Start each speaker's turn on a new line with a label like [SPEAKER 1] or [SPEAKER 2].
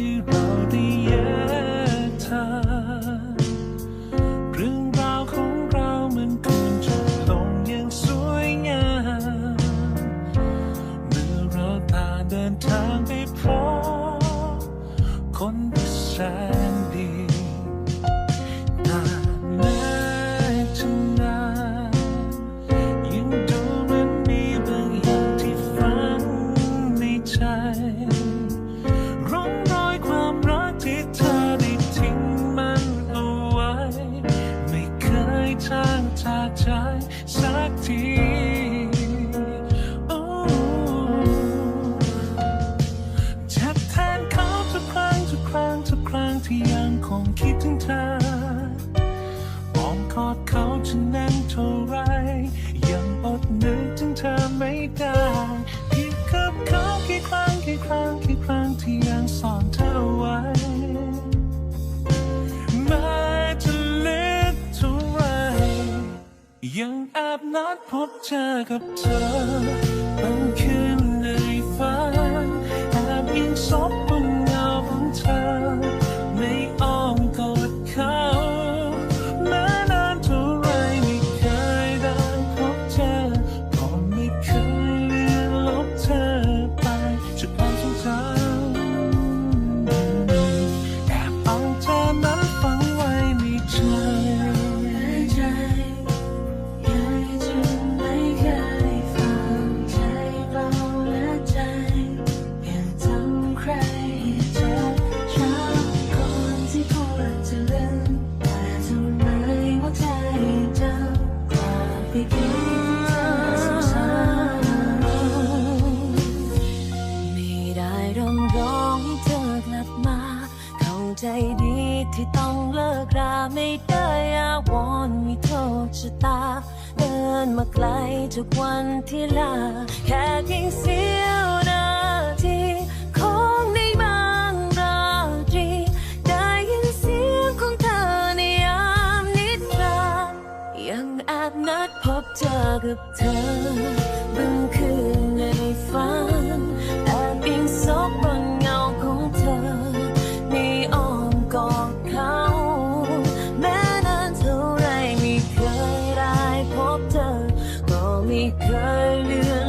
[SPEAKER 1] ที่เราได้แยกทางเรื่องราวของเรามันควรจะลงอย่างสวยงามเมื่อเราตาเดินทางไปพบคนที่แสนดี ฉันนั้นเท่าไร ยังอดนึกถึงเธอไม่ได้คิดกับเขากี่ครั้งกี่ครั้งกี่ครั้งที่ยังสอนเธอไว้แม้จะเล็กเท่าไร ยังแอบนัดพบเจอกับเธอ ใจ
[SPEAKER 2] ดีที่ต้องเลิกราไม่ได้อาวอนมีโทษชะตา เดินมาไกลทุกวันที่ลา แค่เพียงเสี้ยวนาทีของในบางราตรี ได้ยินเสียงของเธอในยามนิทรายังแอบนัดพบเจอกับเธอบนคืนใน
[SPEAKER 1] ฝัน 你太累。